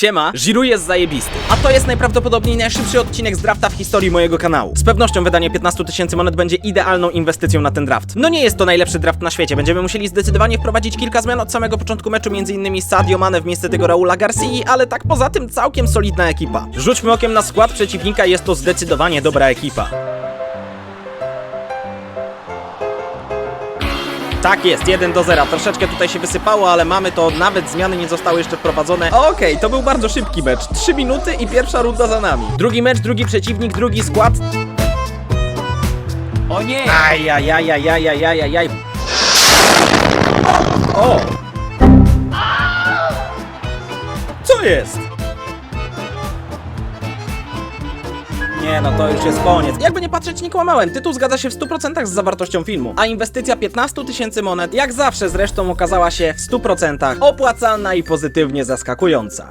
Siema, Giru jest zajebisty. A to jest najprawdopodobniej najszybszy odcinek z drafta w historii mojego kanału. Z pewnością wydanie 15 tysięcy monet będzie idealną inwestycją na ten draft. No nie jest to najlepszy draft na świecie, będziemy musieli zdecydowanie wprowadzić kilka zmian od samego początku meczu, m.in. Sadio Mane w miejsce tego Raula Garcii, ale tak poza tym całkiem solidna ekipa. Rzućmy okiem na skład przeciwnika, jest to zdecydowanie dobra ekipa. Tak jest, 1 do 0. Troszeczkę tutaj się wysypało, ale mamy to, nawet zmiany nie zostały jeszcze wprowadzone. Okej, to był bardzo szybki mecz. 3 minuty i pierwsza runda za nami. Drugi mecz, drugi przeciwnik, drugi skład. O nie! Ajajajajajajajajaj. O! Co jest? Nie no, to już jest koniec. Jakby nie patrzeć, nie kłamałem. Tytuł zgadza się w 100% z zawartością filmu. A inwestycja 15 tysięcy monet, jak zawsze zresztą okazała się w 100% opłacalna i pozytywnie zaskakująca.